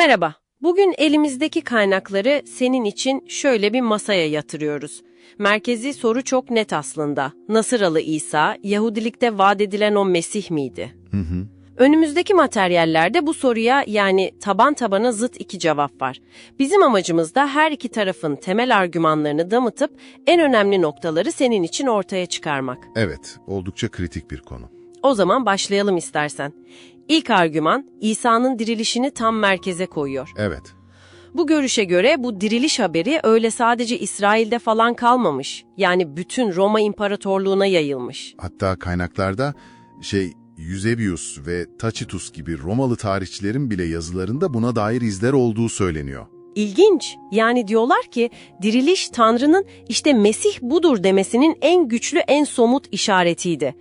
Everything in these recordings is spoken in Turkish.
Merhaba. Bugün elimizdeki kaynakları senin için şöyle bir masaya yatırıyoruz. Merkezi soru çok net aslında. Nasıralı İsa, Yahudilikte vaat edilen o Mesih miydi? Önümüzdeki materyallerde bu soruya yani taban tabana zıt iki cevap var. Bizim amacımız da her iki tarafın temel argümanlarını damıtıp en önemli noktaları senin için ortaya çıkarmak. Evet, oldukça kritik bir konu. O zaman başlayalım istersen. İlk argüman İsa'nın dirilişini tam merkeze koyuyor. Evet, Bu görüşe göre bu diriliş haberi öyle sadece İsrail'de falan kalmamış. Yani bütün Roma İmparatorluğu'na yayılmış. hatta kaynaklarda şey Eusebius ve Tacitus gibi Romalı tarihçilerin bile yazılarında buna dair izler olduğu söyleniyor. İlginç. Yani diyorlar ki diriliş Tanrı'nın işte Mesih budur demesinin en güçlü en somut işaretiydi.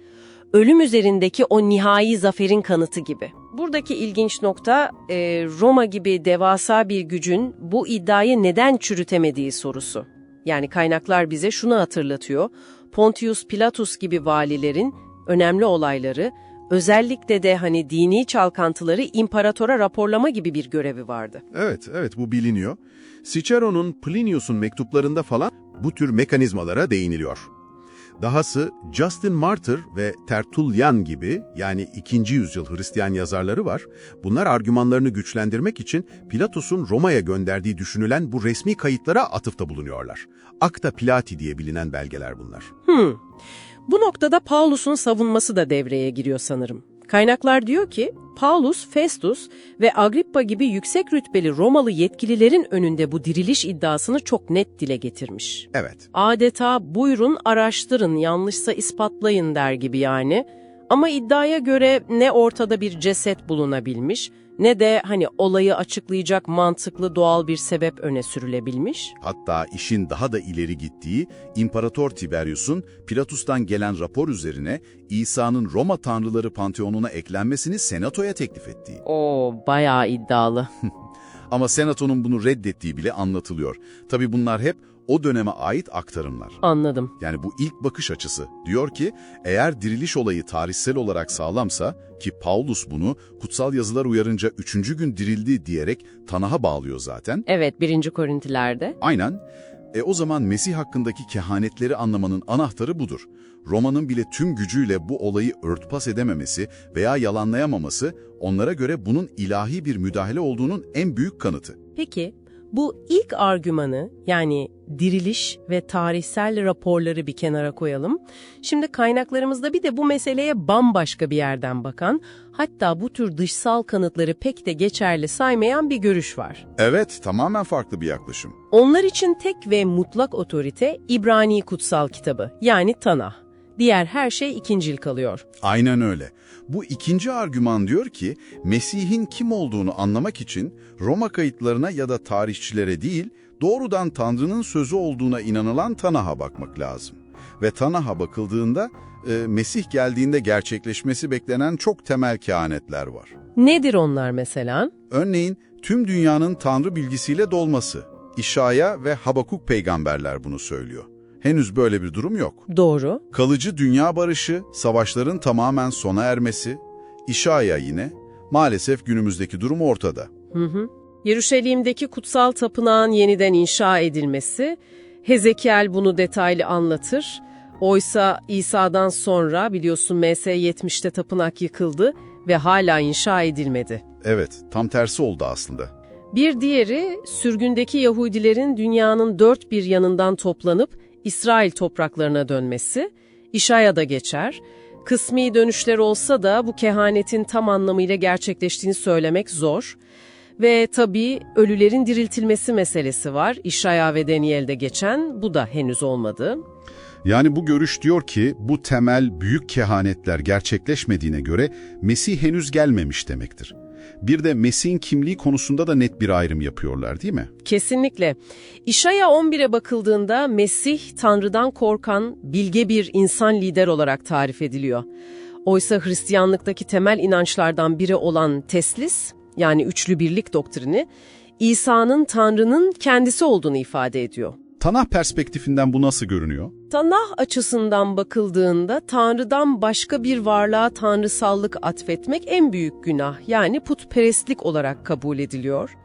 Ölüm üzerindeki o nihai zaferin kanıtı gibi. Buradaki ilginç nokta e, Roma gibi devasa bir gücün bu iddiayı neden çürütemediği sorusu. Yani kaynaklar bize şunu hatırlatıyor. Pontius Pilatus gibi valilerin önemli olayları, özellikle de hani dini çalkantıları imparatora raporlama gibi bir görevi vardı. Evet, evet bu biliniyor. Cicero'nun Plinius'un mektuplarında falan bu tür mekanizmalara değiniliyor. Dahası Justin Martyr ve Tertullian gibi yani 2. yüzyıl Hristiyan yazarları var. Bunlar argümanlarını güçlendirmek için Pilatus'un Roma'ya gönderdiği düşünülen bu resmi kayıtlara atıfta bulunuyorlar. Acta Pilati diye bilinen belgeler bunlar. Hmm. Bu noktada Paulus'un savunması da devreye giriyor sanırım. Kaynaklar diyor ki, Paulus, Festus ve Agrippa gibi yüksek rütbeli Romalı yetkililerin önünde bu diriliş iddiasını çok net dile getirmiş. Evet, Adeta buyurun araştırın, yanlışsa ispatlayın der gibi yani. Ama iddiaya göre ne ortada bir ceset bulunabilmiş, ne de hani olayı açıklayacak mantıklı doğal bir sebep öne sürülebilmiş. Hatta işin daha da ileri gittiği İmparator Tiberius'un Pilatus'tan gelen rapor üzerine İsa'nın Roma tanrıları panteonuna eklenmesini senatoya teklif ettiği. Oo, bayağı iddialı. Ama senatonun bunu reddettiği bile anlatılıyor. Tabi bunlar hep o döneme ait aktarımlar. Anladım. Yani bu ilk bakış açısı. Diyor ki eğer diriliş olayı tarihsel olarak sağlamsa ki Paulus bunu kutsal yazılar uyarınca üçüncü gün dirildi diyerek Tanah'a bağlıyor zaten. Evet, 1. Korintilerde. Aynen. E o zaman Mesih hakkındaki kehanetleri anlamanın anahtarı budur. Roma'nın bile tüm gücüyle bu olayı örtbas edememesi veya yalanlayamaması onlara göre bunun ilahi bir müdahale olduğunun en büyük kanıtı. Peki, bu ilk argümanı yani diriliş ve tarihsel raporları bir kenara koyalım. Şimdi kaynaklarımızda bir de bu meseleye bambaşka bir yerden bakan, hatta bu tür dışsal kanıtları pek de geçerli saymayan bir görüş var. Evet, tamamen farklı bir yaklaşım. Onlar için tek ve mutlak otorite İbrani kutsal kitabı yani Tanah. Diğer her şey ikincil kalıyor. Aynen öyle. Bu ikinci argüman diyor ki, Mesih'in kim olduğunu anlamak için Roma kayıtlarına ya da tarihçilere değil, doğrudan Tanrı'nın sözü olduğuna inanılan Tanah'a bakmak lazım. Ve Tanah'a bakıldığında, e, Mesih geldiğinde gerçekleşmesi beklenen çok temel kehanetler var. Nedir onlar mesela? Örneğin, tüm dünyanın Tanrı bilgisiyle dolması. İşaya ve Habakuk peygamberler bunu söylüyor. Henüz böyle bir durum yok. Doğru. Kalıcı dünya barışı, savaşların tamamen sona ermesi, İşaya yine, maalesef günümüzdeki durum ortada. Hı hı. Yeruşalim'deki kutsal tapınağın yeniden inşa edilmesi, Hezekiel bunu detaylı anlatır. Oysa İsa'dan sonra biliyorsun MS 70'te tapınak yıkıldı ve hala inşa edilmedi. Evet, tam tersi oldu aslında. Bir diğeri sürgündeki Yahudilerin dünyanın dört bir yanından toplanıp İsrail topraklarına dönmesi, İşaya'da geçer. Kısmi dönüşler olsa da bu kehanetin tam anlamıyla gerçekleştiğini söylemek zor. Ve tabii ölülerin diriltilmesi meselesi var. İşaya ve Daniel'de geçen bu da henüz olmadı. Yani bu görüş diyor ki bu temel büyük kehanetler gerçekleşmediğine göre Mesih henüz gelmemiş demektir. Bir de Mesih'in kimliği konusunda da net bir ayrım yapıyorlar değil mi? Kesinlikle. İşaya 11'e bakıldığında Mesih Tanrı'dan korkan bilge bir insan lider olarak tarif ediliyor. Oysa Hristiyanlıktaki temel inançlardan biri olan teslis yani üçlü birlik doktrini İsa'nın Tanrı'nın kendisi olduğunu ifade ediyor. Tanah perspektifinden bu nasıl görünüyor? Tanah açısından bakıldığında Tanrı'dan başka bir varlığa tanrısallık atfetmek en büyük günah yani putperestlik olarak kabul ediliyor.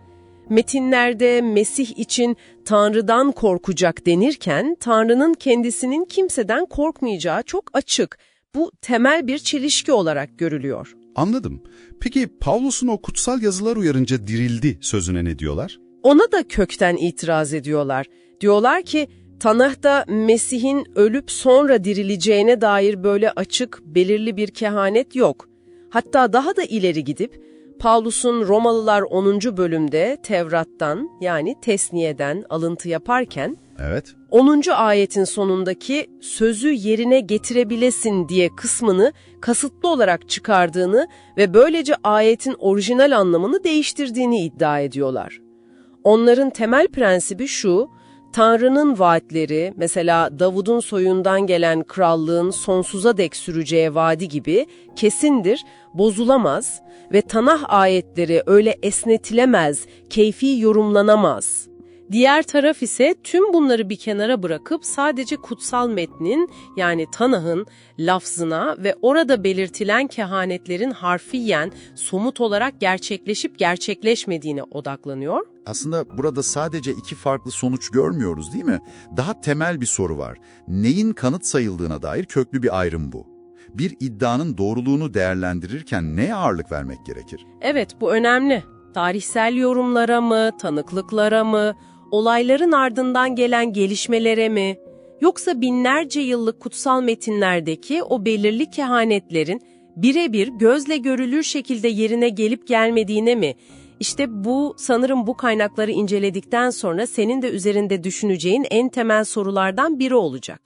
Metinlerde Mesih için Tanrı'dan korkacak denirken Tanrı'nın kendisinin kimseden korkmayacağı çok açık. Bu temel bir çelişki olarak görülüyor. Anladım. Peki Pavlus'un o kutsal yazılar uyarınca dirildi sözüne ne diyorlar? Ona da kökten itiraz ediyorlar. Diyorlar ki Tanah'ta Mesih'in ölüp sonra dirileceğine dair böyle açık, belirli bir kehanet yok. Hatta daha da ileri gidip Pavlus'un Romalılar 10. bölümde Tevrat'tan yani Tesniye'den alıntı yaparken Evet. 10. ayetin sonundaki sözü yerine getirebilesin diye kısmını kasıtlı olarak çıkardığını ve böylece ayetin orijinal anlamını değiştirdiğini iddia ediyorlar. Onların temel prensibi şu, Tanrı'nın vaatleri, mesela Davud'un soyundan gelen krallığın sonsuza dek süreceği vaadi gibi kesindir, bozulamaz ve Tanah ayetleri öyle esnetilemez, keyfi yorumlanamaz. Diğer taraf ise tüm bunları bir kenara bırakıp sadece kutsal metnin yani Tanah'ın lafzına ve orada belirtilen kehanetlerin harfiyen somut olarak gerçekleşip gerçekleşmediğine odaklanıyor. Aslında burada sadece iki farklı sonuç görmüyoruz değil mi? Daha temel bir soru var. Neyin kanıt sayıldığına dair köklü bir ayrım bu. Bir iddianın doğruluğunu değerlendirirken neye ağırlık vermek gerekir? Evet bu önemli. Tarihsel yorumlara mı, tanıklıklara mı, olayların ardından gelen gelişmelere mi, yoksa binlerce yıllık kutsal metinlerdeki o belirli kehanetlerin birebir gözle görülür şekilde yerine gelip gelmediğine mi? İşte bu sanırım bu kaynakları inceledikten sonra senin de üzerinde düşüneceğin en temel sorulardan biri olacak.